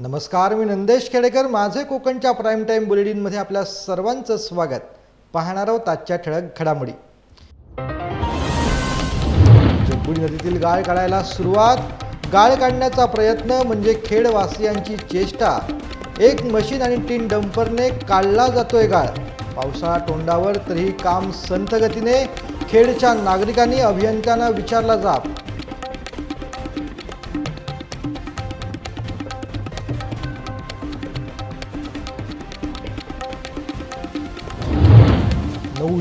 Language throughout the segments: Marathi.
नमस्कार मी नंदेश खेडेकर. माझे कोकणच्या प्राईम टाईम बुलेटिनमध्ये आपल्या सर्वांचं स्वागत. पाहणार आहोत आजच्या ठळक घडामोडी. जगबुडी नदीतील गाळ काढायला सुरुवात. गाळ काढण्याचा प्रयत्न म्हणजे खेडवासियांची चेष्टा. एक मशीन आणि तीन डंपरने काढला जातोय गाळ. पावसाळा तोंडावर तरीही काम संथ गतीने. खेडच्या नागरिकांनी अभियंत्यांना विचारला जाप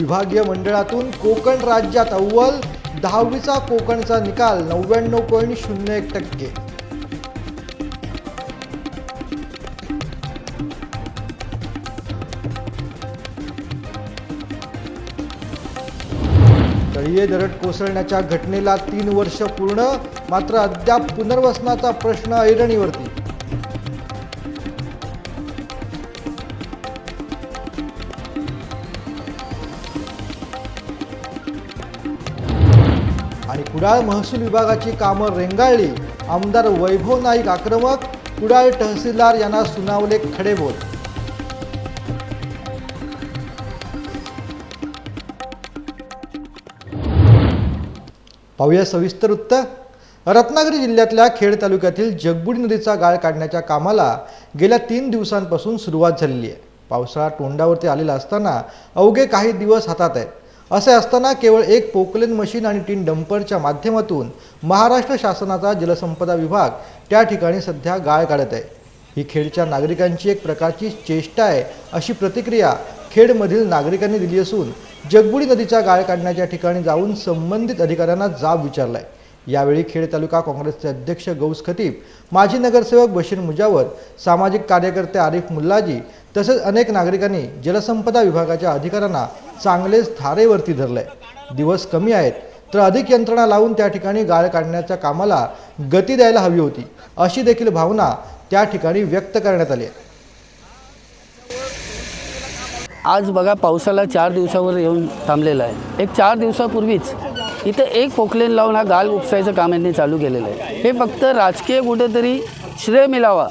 विभागीय मंडळातून कोकण राज्यात अव्वल दहावीचा कोकणचा निकाल नव्याण्णव पॉईंट शून्य एक टक्के. तळीये दरड कोसळण्याच्या घटनेला तीन वर्ष पूर्ण मात्र अद्याप पुनर्वसनाचा प्रश्न ऐरणीवरती. कुडाळ महसूल विभागाची कामं रेंगाळली. आमदार वैभव नाईक आक्रमक कुडाळ तहसीलदार यांना सुनावले खडेबोल. पाहूया सविस्तर वृत्त. रत्नागिरी जिल्ह्यातल्या खेड तालुक्यातील जगबुडी नदीचा गाळ काढण्याच्या कामाला गेल्या तीन दिवसांपासून सुरुवात झालेली आहे. पावसाळा तोंडावरती आलेला असताना अवघे काही दिवस हातात आहेत. असे असताना केवळ एक पोकलेन मशीन आणि तीन डंपरच्या माध्यमातून महाराष्ट्र शासनाचा जलसंपदा विभाग त्या ठिकाणी सध्या गाळ काढत आहे. ही खेडच्या नागरिकांची एक प्रकारची चेष्टा आहे अशी प्रतिक्रिया खेडमधील नागरिकांनी दिली असून जगबुडी नदीच्या गाळ काढण्याच्या ठिकाणी जाऊन संबंधित अधिकाऱ्यांना जाब विचारलाय. यावेळी खेड तालुका काँग्रेसचे अध्यक्ष गौस खतीब माजी नगरसेवक बशीर मुजावर सामाजिक कार्यकर्ते आरिफ मुल्लाजी तसेच अनेक नागरिकांनी जलसंपदा विभागाच्या अधिकाऱ्यांना चांगलेच धारेवरती धरले. दिवस कमी आहेत तर अधिक यंत्रणा लावून त्या ठिकाणी गाळ काढण्याच्या कामाला गती द्यायला हवी होती अशी देखील भावना त्या ठिकाणी व्यक्त करण्यात आली आहे. आज बघा पावसाला चार दिवसावर येऊन थांबलेला आहे. एक चार दिवसापूर्वीच इथं एक पोखलेन लावून हा गाल उपसायचं काम यांनी चालू केलेलं आहे. हे फक्त राजकीय कुठेतरी श्रेय मिळावा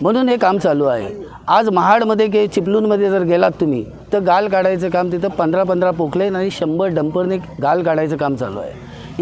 म्हणून हे काम चालू आहे. आज महाडमध्ये गे चिपलूनमध्ये जर गेलात तुम्ही तर गाल काढायचं काम तिथं पंधरा पंधरा पोखलेन आणि शंभर डंपरने गाल काढायचं काम चालू आहे.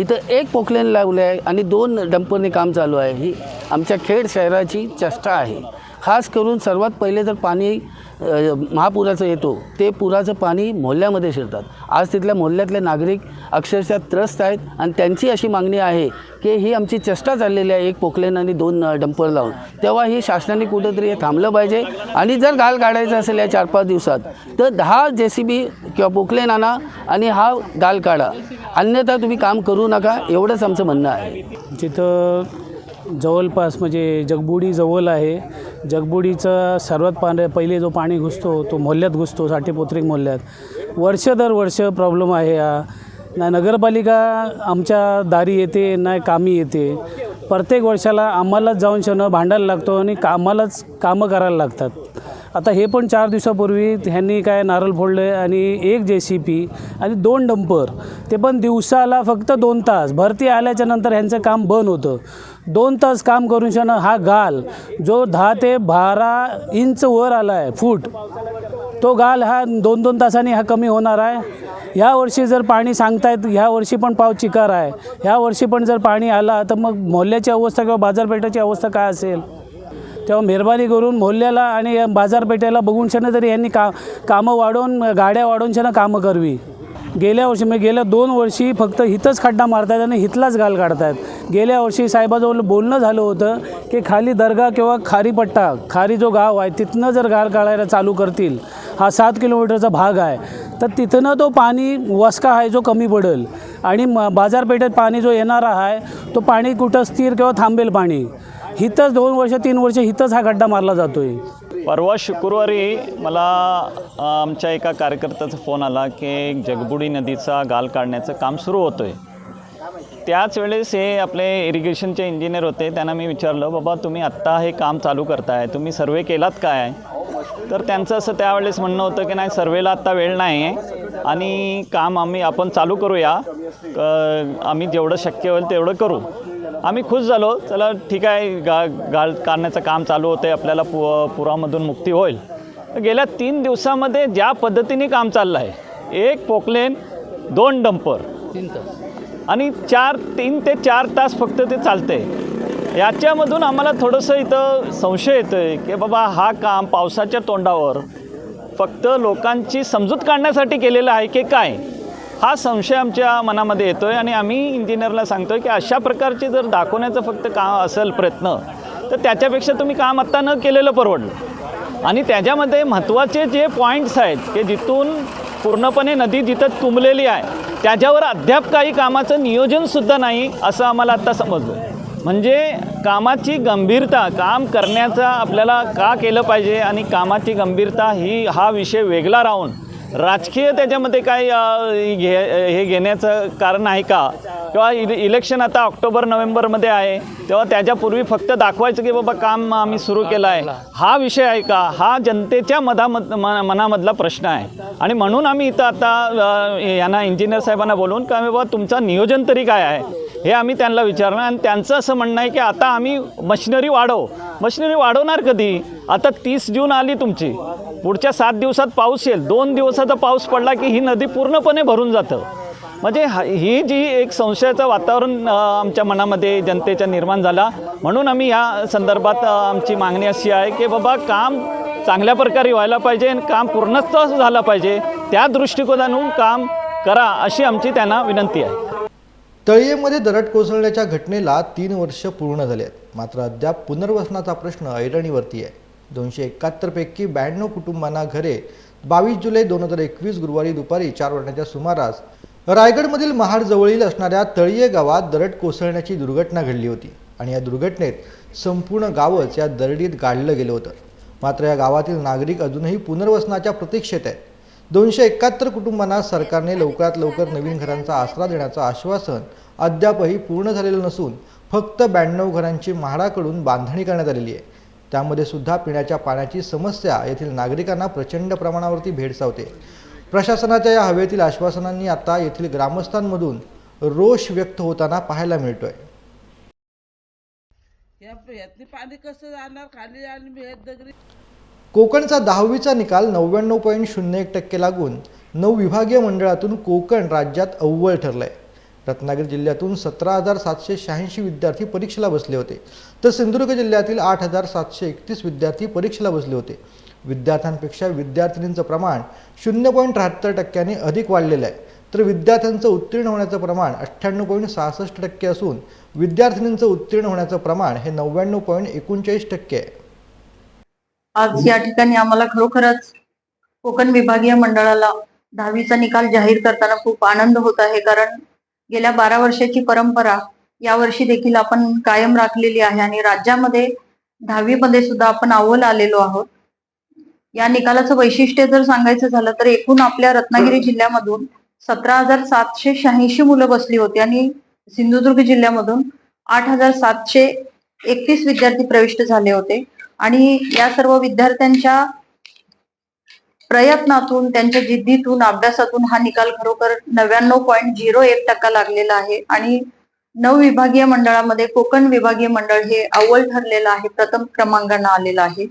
इथं एक पोखलेन लावले आहे आणि दोन डंपरने काम चालू आहे. ही आमच्या खेड शहराची चेष्टा आहे. खास करून सर्वात पहिले जर पाणी महापुराचं येतो ते पुराचं पाणी मोहल्ल्यामध्ये शिरतात. आज तिथल्या मोहल्ल्यातले नागरिक अक्षरशः त्रस्त आहेत आणि त्यांची अशी मागणी आहे की ही आमची चेष्टा चाललेली आहे एक पोकलेन आणि दोन डंपर लावून. तेव्हा ही शासनाने कुठेतरी हे थांबलं पाहिजे आणि जर गाल काढायचं असेल या चार पाच दिवसात तर दहा जे सी बी किंवा पोकलेन आणा आणि हा गाल काढा. अन्यथा तुम्ही काम करू नका एवढंच आमचं म्हणणं आहे. तिथं जवळपास म्हणजे जगबुडी जवळ आहे. जगबुडीचा सर्वात पाण्या पहिले जो पाणी घुसतो तो मोहल्ल्यात घुसतो साठेपोत्रिक मोहल्ल्यात. वर्ष दर वर्ष प्रॉब्लेम आहे हा. ना नगरपालिका आमच्या दारी येते ना कामी येते. प्रत्येक वर्षाला आम्हालाच जाऊन शनं भांडायला लागतो आणि कामालाच कामं करायला लागतात. आता हे पण चार दिवसापूर्वी ह्यांनी काय नारळ फोडले आणि एक जे सी पी आणि दोन डंपर. ते पण दिवसाला फक्त दोन तास. भरती आल्याच्यानंतर ह्यांचं काम बंद होतं. दोन तास काम करून शान हा गाल जो दहा ते बारा इंच वर आला आहे फूट तो गाल हा दोन दोन तासांनी हा कमी होणार आहे. ह्या वर्षी जर पाणी सांगतायत ह्या वर्षी पण पाव चिकार आहे. ह्या वर्षी पण जर पाणी आला तर मग मोहल्ल्याची अवस्था किंवा बाजारपेठाची अवस्था काय असेल? तेव्हा मेहरबानी करून मोहल्ल्याला आणि बाजारपेठेला बघून शानं तरी यांनी का कामं वाढवून गाड्या वाढवून शानं कामं करवी. गेल्या वर्षी म्हणजे गेल्या दोन वर्षी फक्त हिथंच खड्डा मारतायत आणि हिथलाच गाल काढतायत. गेल्या वर्षी साहेबाजवळ बोलणं झालं होतं की खाली दर्गा किंवा खारीपट्टा खारी जो गाव आहे तिथनं जर गाल काढायला चालू करतील हा सात किलोमीटरचा भाग आहे तर तिथनं तो पाणी वसका आहे जो कमी पडेल. आणि म बाजारपेठेत पाणी जो येणारा आहे तो पाणी कुठं स्थिर किंवा थांबेल पाणी. हिथंच दोन वर्ष तीन वर्ष हिथंच हा खड्डा मारला जातो आहे परवा शुक्रवारी मला आमच्या एका कार्यकर्त्याचा फोन आला की जगबुडी नदीचा गाल काढण्याचं काम सुरू होतं आहे त्याच वेळेस हे आपले इरिगेशनचे इंजिनियर होते त्यांना मी विचारलं बाबा तुम्ही आत्ता हे काम चालू करताय तुम्ही सर्वे केलात काय? तर त्यांचं असं त्यावेळेस म्हणणं होतं की नाही सर्वेला आत्ता वेळ नाही आहे आणि काम आम्ही आपण चालू करूया. आम्ही जेवढं शक्य होईल तेवढं करू. आम्ही खुश झालो. चला ठीक आहे गा गाळ काढण्याचं काम चालू होतं आपल्याला पु पुरामधून मुक्ती होईल. गेल्या तीन दिवसामध्ये ज्या पद्धतीने काम चाललं आहे एक पोकलेन दोन डंपर. तीन तास. आणि चार तीन ते चार तास फक्त ते चालते याच्यामधून आम्हाला थोडंसं इथं संशय येतो आहे की बाबा हा काम पावसाच्या तोंडावर फक्त लोकांची समजूत काढण्यासाठी केलेलं आहे की काय? हा संशय आमच्या मनामध्ये येतो आहे आणि आम्ही इंजिनियरला सांगतो आहे की अशा प्रकारचे जर दाखवण्याचं फक्त काम असेल प्रयत्न तर त्याच्यापेक्षा तुम्ही काम आत्ता न केलेलं परवडलं. आणि त्याच्यामध्ये महत्त्वाचे जे पॉईंट्स आहेत की जिथून पूर्णपणे नदी जिथं तुंबलेली आहे त्याच्यावर अद्याप काही कामाचं नियोजनसुद्धा नाही असं आम्हाला आत्ता समजलं. म्हणजे कामाची गंभीरता काम करण्याचा आपल्याला का केलं पाहिजे आणि कामाची गंभीरता ही हा विषय वेगळा राहून राजकीय त्याच्यामध्ये काय घे हे घेण्याचं कारण आहे का? किंवा इले इलेक्शन आता ऑक्टोबर नोव्हेंबरमध्ये आहे. तेव्हा त्याच्यापूर्वी फक्त दाखवायचं की बाबा काम आम्ही सुरू केलं आहे हा विषय आहे का? हा जनतेच्या मधामध मनामधला प्रश्न आहे. आणि म्हणून आम्ही इथं आता यांना इंजिनियर साहेबांना बोलवून का बाबा तुमचं नियोजन तरी काय आहे? हे आम्ही त्यांना विचारलं आणि त्यांचं असं म्हणणं आहे की आता आम्ही मशिनरी वाढव. मशिनरी वाढवणार कधी? आता तीस जून आली तुमची. पुढच्या सात दिवसात पाऊस येईल. दोन दिवसाचा पाऊस पडला की ही नदी पूर्णपणे भरून जातं. म्हणजे ही जी एक संशयाचं वातावरण आमच्या मनामध्ये जनतेच्या निर्माण झाला. म्हणून आम्ही या संदर्भात आमची मागणी अशी आहे की बाबा काम चांगल्या प्रकारे व्हायला पाहिजे आणि काम पूर्णत्व झालं पाहिजे. त्या दृष्टिकोनातून काम करा अशी आमची त्यांना विनंती आहे. तळीयेमध्ये दरड कोसळण्याच्या घटनेला तीन वर्ष पूर्ण झाले आहेत. मात्र अद्याप पुनर्वसनाचा प्रश्न ऐरणीवरती आहे. दोनशे एकाहत्तरपैकी ब्याण्णव कुटुंबांना घरे बावीस जुलै दोन हजार एकवीस गुरुवारी दुपारी चार वाजण्याच्या सुमारास रायगडमधील महाडजवळील असणाऱ्या तळीये गावात दरड कोसळण्याची दुर्घटना घडली होती आणि या दुर्घटनेत संपूर्ण गावच या दरडीत गाडलं गेलं होतं. मात्र या गावातील नागरिक अजूनही पुनर्वसनाच्या प्रतीक्षेत आहेत. दोनशे एकाहत्तर कुटुंबांना सरकारने लवकरात लवकर नवीन घरांचा आसरा देण्याचं आश्वासन अद्यापही पूर्ण झालेलं नसून फक्त ब्याण्णव घरांची म्हाडाकडून बांधणी करण्यात आलेली आहे. त्यामध्ये सुद्धा पिण्याच्या पाण्याची समस्या येथील नागरिकांना प्रचंड प्रमाणावरती भेडसावते प्रशासनाच्या या हवेतील आश्वासनांनी आता येथील ग्रामस्थांमधून रोष व्यक्त होताना पाहायला मिळतोय. कोकणचा दहावीचा निकाल नव्याण्णव पॉईंट शून्य एक टक्के लागून नऊ विभागीय मंडळातून कोकण राज्यात अव्वल ठरलंय. रत्नागिरी जिल्ह्यातून सतरा हजार सातशे शहाऐंशी विद्यार्थी परीक्षेला बसले होते. तर सिंधुदुर्ग जिल्ह्यातील आठ हजार सातशे एकतीस विद्यार्थी परीक्षेला बसले होते. विद्यार्थ्यांपेक्षा विद्यार्थिनींचं प्रमाण शून्य पॉईंट त्र्याहत्तर टक्क्यांनी अधिक वाढलेलं आहे. तर विद्यार्थ्यांचं उत्तीर्ण होण्याचं प्रमाण अठ्ठ्याण्णव पॉईंट सहासष्ट टक्के असून विद्यार्थिनींचं उत्तीर्ण होण्याचं प्रमाण हे नव्याण्णव पॉईंट एकोणचाळीस टक्के आहे. आज या ठिकाणी आम्हाला खरोखरच कोकण विभागीय मंडळाला दहावीचा निकाल जाहीर करताना खूप आनंद होत आहे. कारण गेल्या बारा वर्षाची परंपरा यावर्षी देखील आपण कायम राखलेली आहे आणि राज्यामध्ये दहावीमध्ये सुद्धा आपण अव्वल आलेलो आहोत. या निकालाचं वैशिष्ट्य जर सांगायचं झालं तर एकूण आपल्या रत्नागिरी जिल्ह्यामधून सतरा हजार सातशे शहाऐंशी मुलं बसली होती आणि सिंधुदुर्ग जिल्ह्यामधून आठ हजार सातशे एकतीस विद्यार्थी प्रविष्ट झाले होते. आणि या सर्व विद्यार्थ्यांच्या प्रयत्नातून त्यांच्या जिद्दीतून अभ्यासातून हा निकाल खरोखर नव्याण्णव पॉईंट झिरो एक टक्का लागलेला आहे. आणि नव विभागीय मंडळामध्ये कोकण विभागीय मंडळ हे अव्वल ठरलेलं आहे प्रथम क्रमांकानं आलेलं आहे.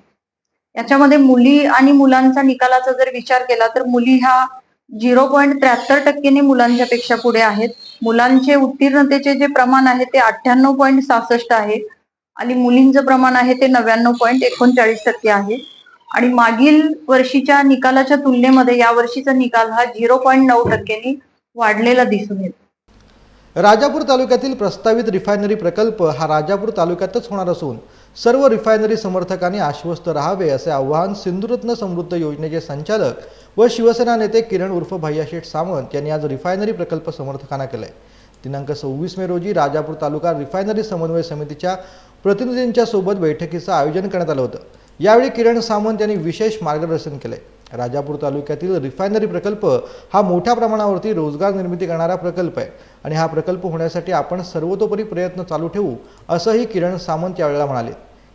याच्यामध्ये मुली आणि मुलांचा निकालाचा जर विचार केला तर मुली ह्या झिरो पॉईंट त्र्याहत्तर टक्केने मुलांच्या पेक्षा पुढे आहेत. मुलांचे उत्तीर्णतेचे जे प्रमाण आहे ते अठ्ठ्याण्णव पॉईंट सहासष्ट आहे. आणि मुलींचं प्रमाण आहे ते नव्याण्णव पॉईंट एकोणचाळीस टक्के आहे. आणि मागील वर्षीच्या निकालाच्या तुलनेमध्ये या वर्षीचा निकाल हा झिरो पॉईंट नऊ टक्क्यांनी वाढलेला दिसून येतो. राजापूर तालुक्यातील प्रस्तावित रिफायनरी प्रकल्प हा राजापूर तालुक्यातच होणार असून सर्व रिफायनरी समर्थकांनी आश्वस्त राहावे असे आवाहन सिंधुरत्न समृद्ध योजनेचे संचालक व शिवसेना नेते किरण उर्फ भैयाशेठ सावंत यांनी आज रिफायनरी प्रकल्प समर्थकांना केलंय. दिनांक सव्वीस मे रोजी राजापूर तालुका रिफायनरी समन्वय समितीच्या प्रतिनिधींच्या सोबत बैठकीचं आयोजन करण्यात आलं होतं. यावेळी किरण सामंत यांनी विशेष मार्गदर्शन केले राजापूर तालुक्यातील रिफायनरी प्रकल्प हा मोठ्या प्रमाणावरती रोजगार निर्मिती करणारा प्रकल्प आहे आणि हा प्रकल्प होण्यासाठी आपण सर्वतोपरी प्रयत्न चालू ठेवू असंही किरण सामंत यावेळेला म्हणाले.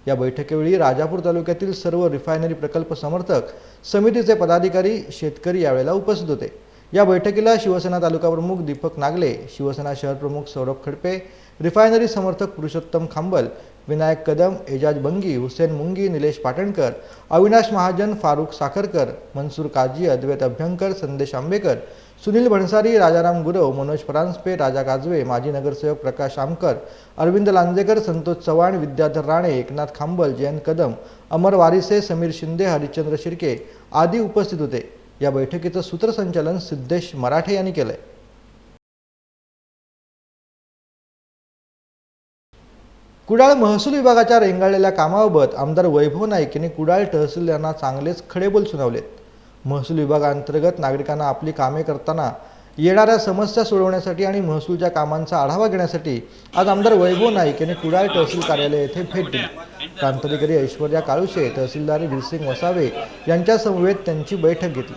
या बैठकीवेळी राजापूर तालुक्यातील सर्व रिफायनरी प्रकल्प समर्थक समितीचे पदाधिकारी शेतकरी यावेळेला उपस्थित होते. या बैठकीला शिवसेना तालुका प्रमुख दीपक नागले शिवसेना शहर प्रमुख सौरभ खडपे रिफायनरी समर्थक पुरुषोत्तम खांबल विनायक कदम एजाज बंगी हुसेन मुंगी निलेश पाटणकर अविनाश महाजन फारुख साखरकर मनसूर काजी अद्वैत अभ्यंकर संदेश आंबेकर सुनील भणसारी राजाराम गुरव मनोज परांजपे राजा काजवे माजी नगरसेवक प्रकाश आमकर अरविंद लांजेकर संतोष चव्हाण विद्याधर राणे एकनाथ खांबल जयंत कदम अमर वारिसे समीर शिंदे हरिश्चंद्र शिर्के आदी उपस्थित होते. या बैठकीचं सूत्रसंचालन सिद्धेश मराठे यांनी केलंय. कुडाळ महसूल विभागाच्या रेंगाळलेल्या कामाबाबत आमदार वैभव नाईक यांनी कुडाळ तहसील यांना चांगलेच खडेबोल सुनावलेत. महसूल विभागांतर्गत नागरिकांना आपली कामे करताना येणाऱ्या समस्या सोडवण्यासाठी आणि महसूलच्या कामांचा आढावा घेण्यासाठी आज आमदार वैभव नाईक यांनी कुडाळ तहसील कार्यालय येथे भेट दिली. प्रांताधिकारी ऐश्वर्या काळुशे तहसीलदार वीरसिंग वसावे यांच्यासमवेत त्यांची बैठक घेतली.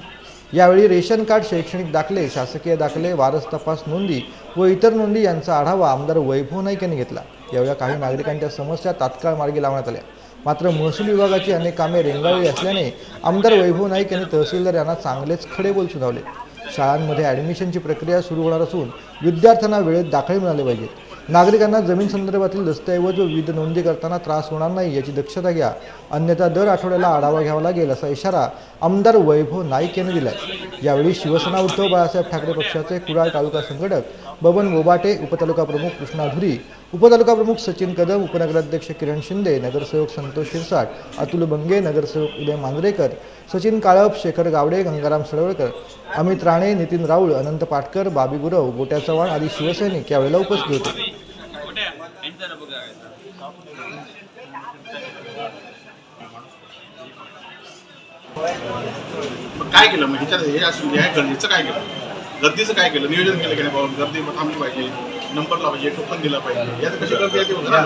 यावेळी रेशन कार्ड शैक्षणिक दाखले शासकीय दाखले वारस तपास नोंदी व इतर नोंदी यांचा आढावा आमदार वैभव नाईक यांनी घेतला. यावेळी काही नागरिकांच्या समस्या तात्काळ मार्गी लावण्यात आल्या. मात्र महसूल विभागाची अनेक कामे रेंगाळली असल्याने आमदार वैभव नाईक यांनी तहसीलदार यांना चांगलेच खडे बोल सुनावले. शाळांमध्ये ॲडमिशनची प्रक्रिया सुरू होणार असून विद्यार्थ्यांना वेळेत दाखले मिळाले पाहिजेत. नागरिकांना जमीन संदर्भातील दस्तऐवज व विविध नोंदी करताना त्रास होणार नाही याची दक्षता घ्या. अन्यथा दर आठवड्याला आढावा घ्यावा लागेल असा इशारा आमदार वैभव नाईक यांनी दिलाय. यावेळी शिवसेना उद्धव बाळासाहेब ठाकरे पक्षाचे कुडाळ तालुका संघटक बबन बोबाटे उपतालुका प्रमुख कृष्णा धुरी उपतालुका प्रमुख सचिन कदम उपनगराध्यक्ष किरण शिंदे नगरसेवक संतोष शिरसाट अतुल बंगे नगरसेवक उदय मांजरेकर सचिन काळप शेखर गावडे गंगाराम सडवळकर अमित राणे नितीन राऊळ अनंत पाटकर बाबी गुरव गोट्या चव्हाण आदी शिवसैनिक यावेळेला उपस्थित होते. काय केलं? म्हणजे हे असू द्या गर्दीचं काय केलं? गर्दीचं काय केलं? नियोजन केलं की नाही गर्दी थांबली पाहिजे. नंबर लावा पाहिजे टोकन दिला पाहिजे. यात कशी गर्दी आहे हे तुम्हाला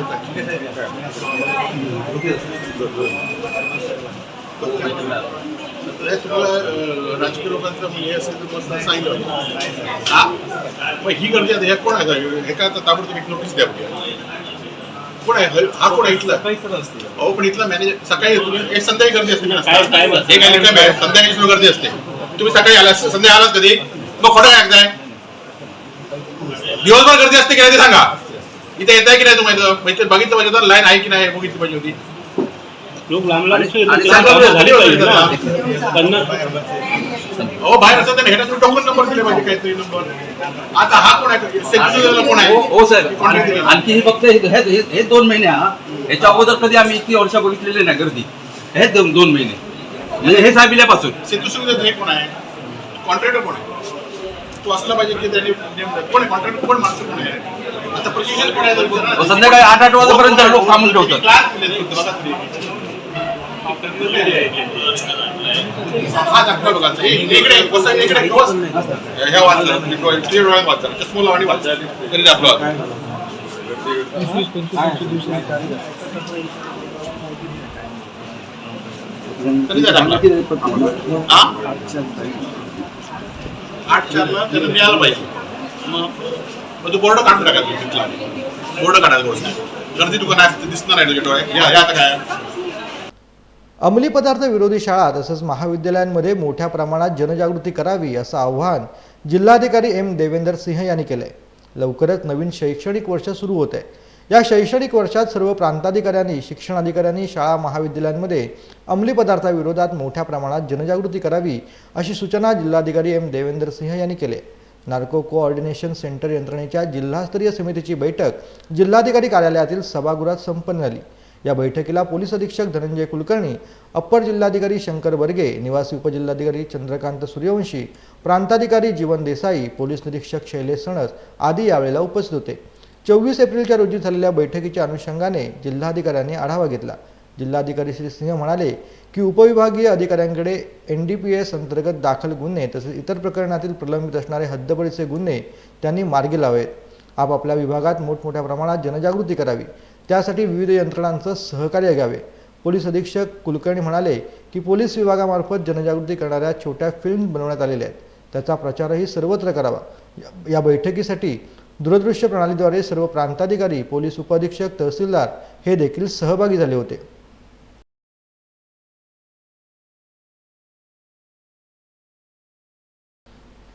राजकीय लोकांचं हे असेल तर मस्त सांगितलं. हा? मग ही गर्दी आता हे कोण आहे? हे काय आता ताबडतोब एक नोटीस द्या कोण आहे? हा कोण आहे इथला? अहो पण इथला मॅनेजर सकाळी तुम्ही एक संध्याकाळी गर्दी असते हे संध्याकाळी गर्दी असते. तुम्ही सकाळी आला संध्याकाळी आलात कधी? मग खोटं काय ऐकताय? दिवसभर गर्दी असते की नाही ते सांगा. इथे येत आहे की नाही तुम्हाला माहिती बघितलं पाहिजे होतं लाईन आहे की नाही बघितली पाहिजे होती. लोक लांब. अहो बाहेर असतात ह्याला तुम्ही टोकन नंबर दिले पाहिजे काहीतरी नंबर आता हा कोण आहे? कोण आहे? हो हो दिला. आणखी हे फक्त हे- हे हे- हे दोन महिने हा. याच्या अगोदर कधी आम्ही इतकी वर्ष बघितलेली नाही गर्दी. हे दोन दोन महिने. म्हणजे हे साहेब इल्यापासून. सेतू सुविधा हे कोण आहे? कॉन्ट्रॅक्टर कोण आहे? तो असला पाहिजे की त्यांनी नेमलं कोण कोण माणसं कोण आहे? आता प्रशिक्षण कोण आहे. संध्याकाळी आठ आठ वाजेपर्यंत लोक थांबून ठेवतात. हा दाखला बघा हे इकडे कसं इकडे वाचलं म्हणजे डोळ्यात वाचलं चष्मा तरी दाखला तरी आठ चारला त्याला मिळालं पाहिजे मग मग तो बोर्ड काढून टाकायचं तिथला बोर्ड काढायला गोष्ट गर्दी दुकान आहे दिसणार आहे तुझ्या डोळ्यात या या आता काय? अंमली पदार्थ विरोधी शाळा तसंच महाविद्यालयांमध्ये मोठ्या प्रमाणात जनजागृती करावी असं आव्हान जिल्हाधिकारी एम देवेंदर सिंह यांनी केलंय. लवकरच नवीन शैक्षणिक वर्ष सुरू होत आहे या शैक्षणिक वर्षात सर्व प्रांताधिकाऱ्यांनी शिक्षणाधिकाऱ्यांनी शाळा महाविद्यालयांमध्ये अंमली पदार्थाविरोधात मोठ्या प्रमाणात जनजागृती करावी अशी सूचना जिल्हाधिकारी एम. देवेंद्र सिंह यांनी केले. नार्को कोऑर्डिनेशन सेंटर यंत्रणेच्या जिल्हास्तरीय समितीची बैठक जिल्हाधिकारी कार्यालयातील सभागृहात संपन्न झाली. या बैठकीला पोलीस अधीक्षक धनंजय कुलकर्णी अप्पर जिल्हाधिकारी शंकर बर्गे निवासी उपजिल्हाधिकारी चंद्रकांत सूर्यवंशी प्रांताधिकारी जीवन देसाई पोलीस निरीक्षक शैलेश सणस आदी यावेळेला उपस्थित होते. चोवीस एप्रिलच्या रोजी झालेल्या बैठकीच्या अनुषंगाने जिल्हाधिकाऱ्यांनी आढावा घेतला. जिल्हाधिकारी श्री सिंह म्हणाले की उपविभागीय अधिकाऱ्यांकडे एन डी पी एस अंतर्गत दाखल गुन्हे तसेच इतर प्रकरणातील प्रलंबित असणारे हद्दबडीचे गुन्हे त्यांनी मार्गी लावेत. आपापल्या विभागात मोठमोठ्या प्रमाणात जनजागृती करावी. त्यासाठी विविध यंत्रणांचं सहकार्य घ्यावे. पोलीस अधीक्षक कुलकर्णी म्हणाले की पोलीस विभागामार्फत जनजागृती करणाऱ्या छोट्या फिल्म बनवण्यात आलेल्या आहेत. त्याचा प्रचारही सर्वत्र करावा. या- या बैठकीसाठी दूरदृश्य प्रणालीद्वारे सर्व प्रांताधिकारी पोलीस उपअधीक्षक तहसीलदार हे देखील सहभागी झाले होते.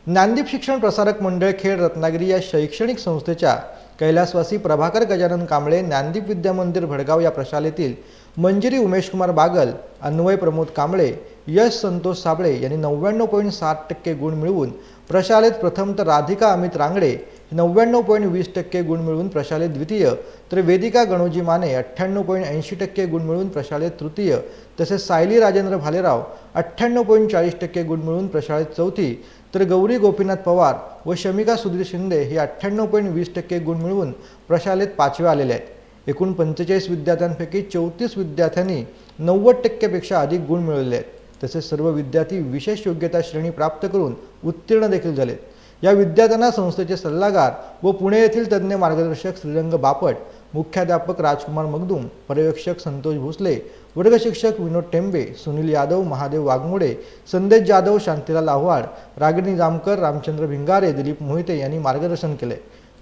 ज्ञानदीप शिक्षण प्रसारक मंडळ खेड रत्नागिरी या शैक्षणिक संस्थेच्या कैलासवासी प्रभाकर गजानन कांबळे ज्ञानदीप विद्या मंदिर भडगाव या प्रशालेतील मंजिरी उमेशकुमार बागल अन्वय प्रमोद कांबळे यश संतोष साबळे यांनी नव्याण्णव पॉईंट सात टक्के गुण मिळवून प्रशालेत प्रथम तर राधिका अमित रांगडे नव्याण्णव पॉईंट वीस टक्के गुण मिळवून प्रशालेत द्वितीय तर वेदिका गणोजी माने अठ्ठ्याण्णव पॉईंट ऐंशी टक्के गुण मिळवून प्रशालेत तृतीय तसेच सायली राजेंद्र भालेराव अठ्ठ्याण्णव पॉईंट चाळीस टक्के गुण मिळवून प्रशालेत चौथी तर गौरी गोपीनाथ पवार व शमिका सुधीर शिंदे हे अठ्ठ्याण्णव पॉईंट वीस टक्के गुण मिळवून प्रशालेत पाचवे आलेले आहेत. एकूण पंचेचाळीस विद्यार्थ्यांपैकी चौतीस विद्यार्थ्यांनी नव्वद टक्क्यापेक्षा अधिक गुण मिळवले आहेत. तसेच सर्व विद्यार्थी विशेष योग्यता श्रेणी प्राप्त करून उत्तीर्ण देखील झालेत. या विद्यार्थ्यांना संस्थेचे सल्लागार व पुणे येथील तज्ज्ञ मार्गदर्शक श्रीरंग बापट मुख्याध्यापक राजकुमार मगदूम पर्यवेक्षक संतोष भोसले वर्गशिक्षक विनोद टेंबे सुनील यादव महादेव वाघमोडे संदेश जाधव शांतीलाल आव्हाड रागिणी जामकर रामचंद्र भिंगारे दिलीप मोहिते यांनी मार्गदर्शन केले.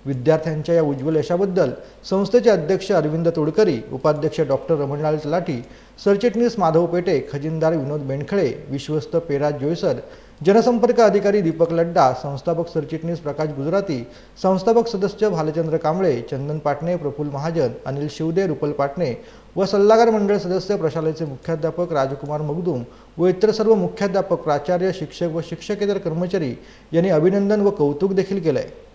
विद्यार्थ्यांच्या या उज्ज्वल यशाबद्दल संस्थेचे अध्यक्ष अरविंद तोडकरी उपाध्यक्ष डॉक्टर रमणलाल तलाठी सरचिटणीस माधव पेटे खजिनदार विनोद बेंडखळे विश्वस्त पेराज जोयसर जनसंपर्क अधिकारी दीपक लड्डा संस्थापक सरचिटणीस प्रकाश गुजराती संस्थापक सदस्य भालचंद्र कांबळे चंदन पाटणे प्रफुल्ल महाजन अनिल शिवदे रुपल पाटणे व सल्लागार मंडळ सदस्य प्रशालेचे मुख्याध्यापक राजकुमार मगदूम व इतर सर्व मुख्याध्यापक प्राचार्य शिक्षक व शिक्षकेतर कर्मचारी यांनी अभिनंदन व कौतुक देखील केलं आहे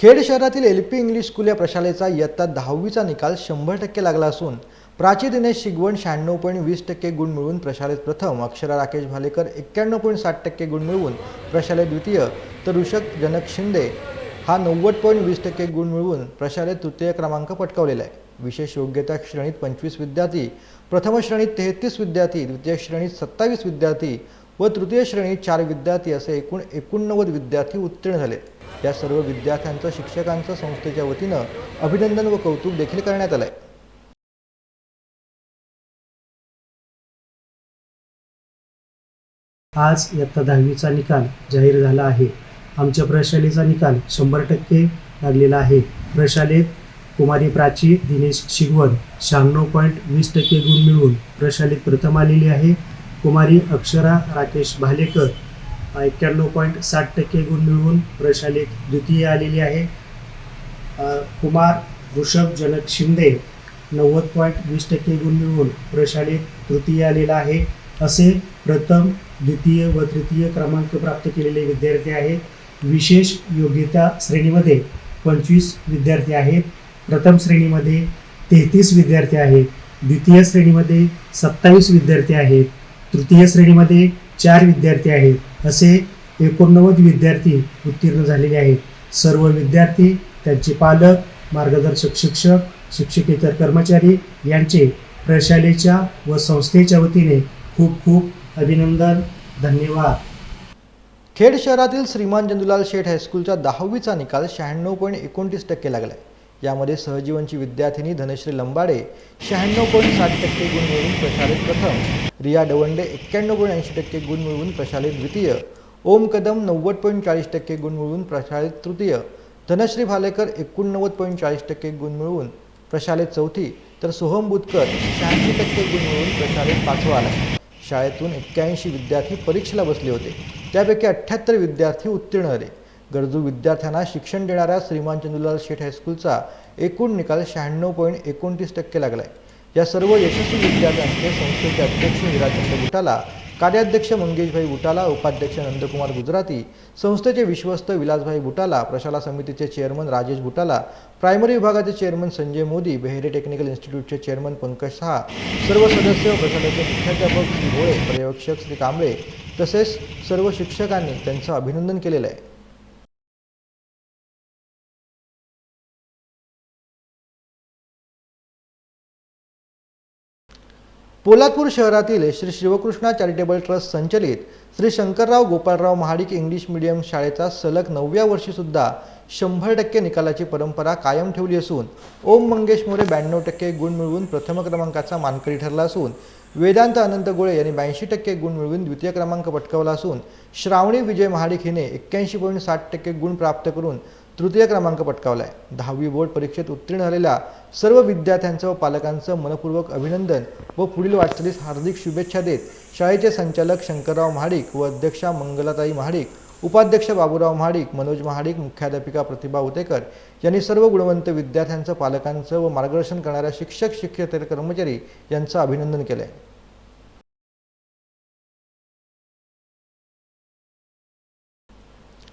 खेड शहरातील एल पी इंग्लिश स्कूल या प्रशालेचा इयत्ता दहावीचा निकाल शंभर टक्के लागला असून प्राची दिनेश शिगवण शहाण्णव पॉईंट वीस टक्के गुण मिळवून प्रशालेत प्रथम अक्षरा राकेश भालेकर एक्क्याण्णव पॉईंट साठ टक्के गुण मिळवून प्रशालेत द्वितीय तर ऋषभ जनक शिंदे हा नव्वद पॉईंट वीस टक्के गुण मिळवून प्रशालेत तृतीय क्रमांक पटकावलेला आहे. विशेष योग्यता श्रेणीत पंचवीस विद्यार्थी प्रथम श्रेणीत तेहतीस विद्यार्थी द्वितीय श्रेणीत सत्तावीस विद्यार्थी व तृतीय श्रेणीत चार विद्यार्थी असे एकूण एकोणनव्वद विद्यार्थी उत्तीर्ण झाले. या सर्व विद्यार्थ्यांचं शिक्षकांचं संस्थेच्या वतीनं अभिनंदन व कौतुक देखील करण्यात आलंय. आज इयत्ता दहावीचा निकाल जाहीर झाला आहे. आमच्या प्रशालेचा निकाल शंभर टक्के लागलेला आहे. प्रशालेत कुमारी प्राची दिनेश शिगवण शहाण्णव पॉईंट वीस टक्के गुण मिळवून प्रशालेत प्रथम आलेली आहे. कुमारी अक्षरा राकेश भालेकर एक्क्याण्णव पॉईंट साठ टक्के गुण मिळवून प्रशालेत द्वितीय आलेली आहे. कुमार ऋषभ जनक शिंदे नव्वद पॉईंट वीस टक्के गुण मिळवून प्रशालेत तृतीय आलेला आहे. असे प्रथम द्वितीय व तृतीय क्रमांक प्राप्त केलेले विद्यार्थी आहेत. विशेष योग्यता श्रेणीमध्ये पंचवीस विद्यार्थी आहेत. प्रथम श्रेणीमध्ये तेहतीस विद्यार्थी आहेत. द्वितीय श्रेणीमध्ये सत्तावीस विद्यार्थी आहेत. तृतीय श्रेणीमध्ये चार विद्यार्थी आहेत. असे एकोणनव्वद विद्यार्थी उत्तीर्ण झालेले आहेत. सर्व विद्यार्थी त्यांचे पालक मार्गदर्शक शिक्षक शिक्षकेतर कर्मचारी यांचे प्रशालेच्या व संस्थेच्या वतीने खूप खूप अभिनंदन धन्यवाद. खेड शहरातील श्रीमान चंदुलाल शेठ हायस्कूलचा दहावीचा निकाल शहाण्णव पॉईंट एकोणतीस टक्के लागलाय. यामध्ये सहजीवनची विद्यार्थिनी धनश्री लंबाडे शहाण्णव पॉईंट साठ टक्के गुण मिळवून प्रशालेत प्रथम. रिया डवंडे एक्क्याण्णव पॉईंट ऐंशी टक्के गुण मिळवून प्रशालेत द्वितीय. ओम कदम नव्वद पॉईंट चाळीस टक्के गुण मिळवून प्रशालेत तृतीय. धनश्री भालेकर एकोणनव्वद पॉईंट चाळीस टक्के गुण मिळवून प्रशालेत चौथी. तर सोहम बुतकर शहाऐंशी टक्के गुण मिळवून प्रशालेत पाचवा आला. शाळेतून एक्क्याऐंशी विद्यार्थी परीक्षेला बसले होते. त्यापैकी अठ्ठ्याहत्तर विद्यार्थी उत्तीर्ण झाले. गरजू विद्यार्थ्यांना शिक्षण देणाऱ्या श्रीमान चंदुलाल शेठ हायस्कूलचा एकूण निकाल शहाण्णव पॉईंट एकोणतीस टक्के लागलाय. या सर्व यशस्वी विद्यार्थ्यांचे संस्थेचे अध्यक्ष हिराचंद बुटाला कार्याध्यक्ष मंगेशभाई बुटाला उपाध्यक्ष नंदकुमार गुजराती संस्थेचे विश्वस्त विलासभाई बुटाला प्रशाला समितीचे चेअरमन राजेश बुटाला प्रायमरी विभागाचे चेअरमन संजय मोदी बेहरे टेक्निकल इन्स्टिट्यूटचे चेअरमन पंकज शहा सर्व सदस्य व प्रशालेचे मुख्याध्यापक श्री भोळे पर्यवेक्षक श्री कांबळे तसेच सर्व शिक्षकांनी त्यांचं अभिनंदन केलेलं आहे. पोलादपूर शहरातील श्री शिवकृष्णा चॅरिटेबल ट्रस्ट संचलित श्री शंकरराव गोपाळराव महाडिक इंग्लिश मीडियम शाळेचा सलग नवव्या वर्षीसुद्धा शंभर टक्के निकालाची परंपरा कायम ठेवली असून ओम मंगेश मोरे ब्याण्णव टक्के गुण मिळवून प्रथम क्रमांकाचा मानकरी ठरला असून वेदांत अनंत गोळे यांनी ब्याऐंशी टक्के गुण मिळवून द्वितीय क्रमांक पटकावला असून श्रावणी विजय महाडिक हिने एक्क्याऐंशी पॉईंट साठ टक्के गुण प्राप्त करून तृतीय क्रमांक पटकावला आहे दहावी बोर्ड परीक्षेत उत्तीर्ण झालेल्या सर्व विद्यार्थ्यांचं व पालकांचं मनपूर्वक अभिनंदन व पुढील वाटचालीस हार्दिक शुभेच्छा देत शाळेचे संचालक शंकरराव महाडिक व अध्यक्षा मंगलाताई महाडिक उपाध्यक्ष बाबूराव महाडिक मनोज महाडिक मुख्याध्यापिका प्रतिभा उतेकर यांनी सर्व गुणवंत विद्यार्थ्यांचं पालकांचं व मार्गदर्शन करणाऱ्या शिक्षक शिक्षकेतर कर्मचारी यांचं अभिनंदन केलं आहे